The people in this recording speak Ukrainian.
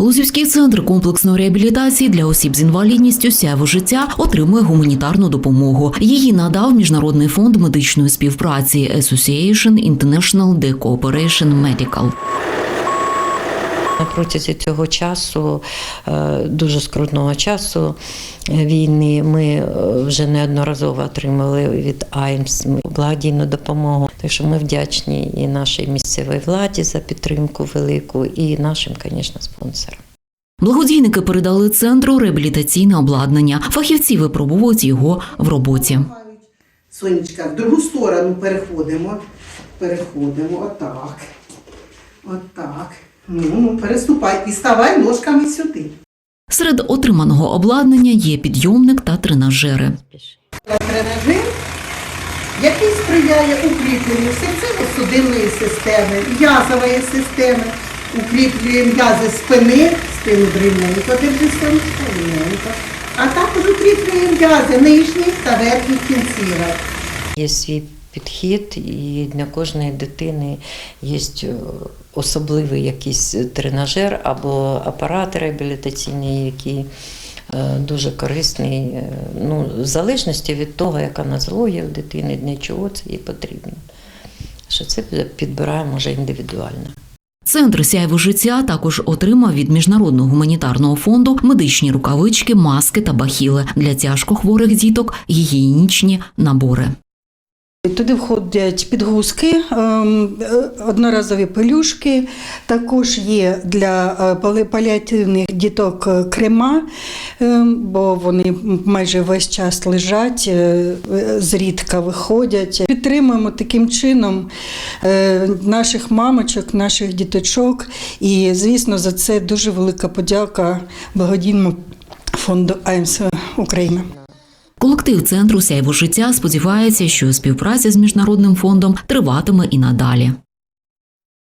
Лузівський центр комплексної реабілітації для осіб з інвалідністю сяйво життя отримує гуманітарну допомогу. Її надав Міжнародний фонд медичної співпраці Association International de Cooperation Medical. На протязі цього часу, е, дуже скрутного часу війни, ми е, вже неодноразово отримали від АІМС благодійну допомогу. Так що ми вдячні і нашій місцевій владі за підтримку велику, і нашим, звісно, спонсорам. Благодійники передали центру реабілітаційне обладнання. Фахівці випробовують його в роботі. Сонечка, в другу сторону переходимо. Переходимо, отак. Отак. Ну, ну, переступай і ставай ножками сюди. Серед отриманого обладнання є підйомник та тренажери. Тренажер, який сприяє укріпленню серцево-судинної системи, м'язової системи, укріплює м'язи спини, спину рівненько, держи сонечко. А також укріплює м'язи нижніх та верхніх кінцівок. Є свій підхід, і для кожної дитини є е, особливий якийсь тренажер або апарат реабілітаційний, який е, дуже корисний, е, ну, в залежності від того, яка нозологія в дитини, для чого це їй потрібно. Що це підбираємо вже індивідуально. Центр сяйво життя також отримав від міжнародного гуманітарного фонду медичні рукавички, маски та бахіли для тяжкохворих діток, гігієнічні набори. Туди входять підгузки, ем, е, одноразові пелюшки. Також є для е, паліативних діток е, крема, ем, бо вони майже весь час лежать, зрідка виходять. Підтримуємо таким чином наших мамочок, наших діточок. І, звісно, за це дуже велика подяка благодійному фонду АМС Україна. Колектив центру сяйво життя сподівається, що співпраця з міжнародним фондом триватиме і надалі.